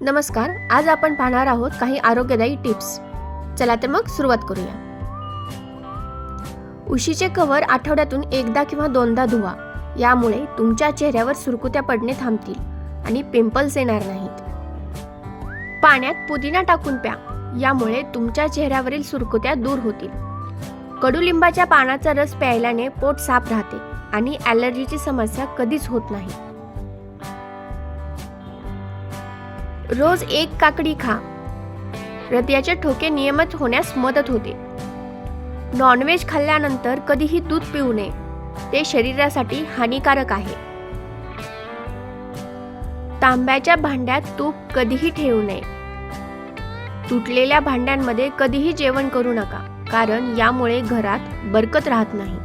नमस्कार आज आपण पाहणार आहोत काही आरोग्यदायी टिप्स. चला तर मग सुरुवात करूया. उशीचे कव्हर आठवड्यातून एकदा किंवा दोनदा धुवा. यामुळे तुमच्या चेहऱ्यावर सुरकुत्या पडणे थांबतील आणि पिंपल्स येणार नाहीत. पाण्यात पुदिना टाकून प्या. यामुळे तुमच्या चेहऱ्यावरील सुरकुत्या दूर होतील. कडुलिंबाच्या पानाचा रस प्यायल्याने पोट साफ राहते आणि ॲलर्जीची समस्या कधीच होत नाही. रोज एक काकडी खा. हृदयाचे ठोके नियमित होण्यास मदत होते. नॉनव्हेज खाल्ल्यानंतर कधीही दूध पिऊ नये. ते शरीरासाठी हानिकारक आहे. तांब्याच्या भांड्यात तूप कधीही ठेवू नये. तुटलेल्या भांड्यांमध्ये कधीही जेवण करू नका कारण यामुळे घरात बरकत राहत नाही.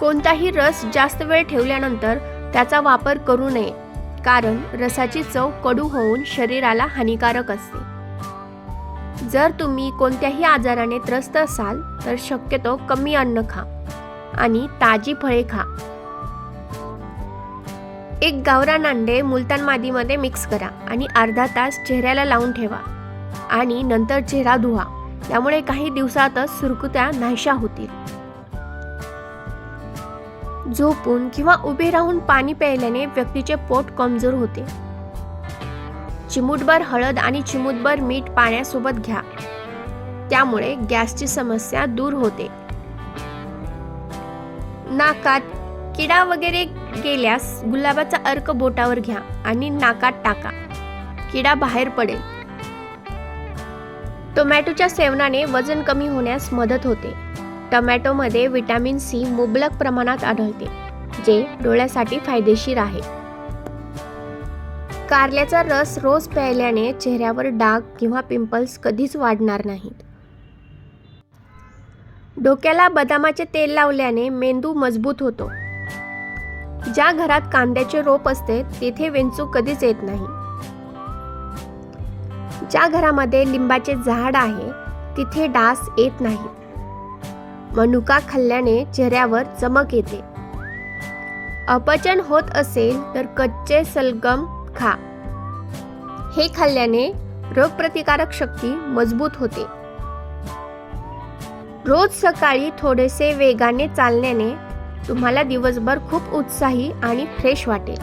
कोणताही रस जास्त वेळ ठेवल्यानंतर त्याचा वापर करू नये. कारण रसाची चव कडू होऊन शरीराला हानिकारक असते. जर तुम्ही कोणत्याही आजाराने त्रस्त असाल तर शक्यतो कमी अन्न खा आणि ताजी फळे खा. एक गावरान अंडे मुलतान मादीमध्ये मिक्स करा आणि अर्धा तास चेहऱ्याला लावून ठेवा आणि नंतर चेहरा धुवा. यामुळे काही दिवसातच सुरकुत्या नाहीशा होतील. झोपून किंवा उभे राहून पाणी प्यायल्याने व्यक्तीचे पोट कमजोर होते. चिमूटभर हळद आणि चिमूटभर मीठ पाण्यासोबत घ्या. त्यामुळे गॅसची समस्या दूर होते. नाकात किडा वगैरे गेल्यास गुलाबाचा अर्क बोटावर घ्या आणि नाकात टाका. किडा बाहेर पडेल. टोमॅटोच्या सेवनाने वजन कमी होण्यास मदत होते. टोमॅटोमध्ये विटॅमिन सी मुबलक प्रमाणात आढळते जे डोळ्यासाठी फायदेशीर आहे. कारल्याचा रस रोज प्यायल्याने चेहऱ्यावर डाग किंवा पिंपल्स कधीच वाढणार नाहीत. डोक्याला बदामाचे तेल लावल्याने मेंदू मजबूत होतो. ज्या घरात कांद्याचे रोप असते तेथे वेंचू कधीच येत नाही. ज्या घरामध्ये लिंबाचे झाड आहे तिथे डास येत नाही मनुका खाल्ल्याने चेहऱ्यावर चमक येते. अपचन होत असेल तर कच्चे सलगम खा. हे खाल्ल्याने रोगप्रतिकारक शक्ती मजबूत होते. रोज सकाळी थोडेसे वेगाने चालण्याने तुम्हाला दिवसभर खूप उत्साही आणि फ्रेश वाटेल.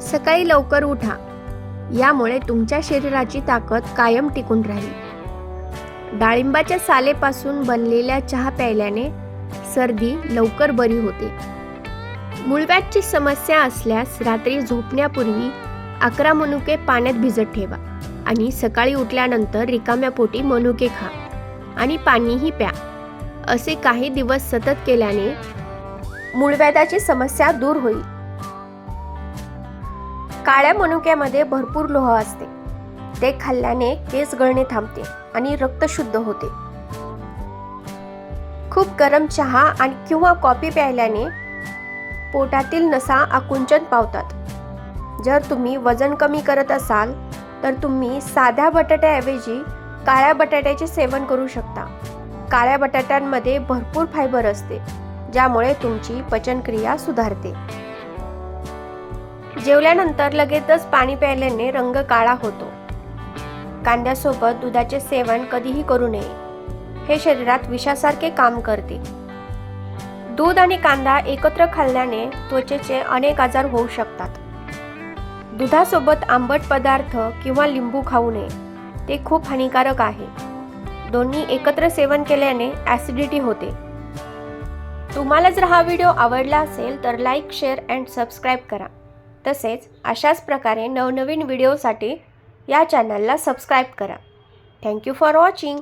सकाळी लवकर उठा. यामुळे तुमच्या शरीराची ताकद कायम टिकून राहील. डाळिंबाच्या सालेपासून बनलेल्या चहा प्यायल्याने सर्दी लवकर बरी होते. मुळव्याची समस्या असल्यास रात्री झोपण्यापूर्वी अकरा मनुके पाण्यात भिजत ठेवा आणि सकाळी उठल्यानंतर रिकाम्या पोटी मनुके खा आणि पाणीही प्या. असे काही दिवस सतत केल्याने मूळव्याधाची समस्या दूर होईल. काळ्या मनुक्यामध्ये भरपूर लोह असते. ते खाल्ल्याने केस गळणे थांबते आणि रक्त शुद्ध होते. खूप गरम चहा आणि किंवा कॉफी प्यायल्याने पोटातील नसा आकुंचन पावतात. जर तुम्ही वजन कमी करत असाल तर तुम्ही साध्या बटाट्याऐवजी काळ्या बटाट्याचे सेवन करू शकता. काळ्या बटाट्यांमध्ये भरपूर फायबर असते ज्यामुळे तुमची पचनक्रिया सुधारते. जेवल्यानंतर लगेचच पाणी प्यायल्याने रंग काळा होतो. कांद्यासोबत दुधाचे सेवन कधीही करू नये. हे शरीरात विषासारखे काम करते. दूध आणि कांदा एकत्र खाल्ल्याने त्वचेचे अनेक आजार होऊ शकतात. दुधासोबत आंबट पदार्थ किंवा लिंबू खाऊ नये. ते खूप हानिकारक आहे. दोन्ही एकत्र सेवन केल्याने ॲसिडिटी होते. तुम्हाला जर हा व्हिडिओ आवडला असेल तर लाईक शेअर अँड सबस्क्राईब करा. तसेच अशाच प्रकारे नवनवीन व्हिडिओसाठी या चॅनलला सबस्क्राईब करा. Thank you for watching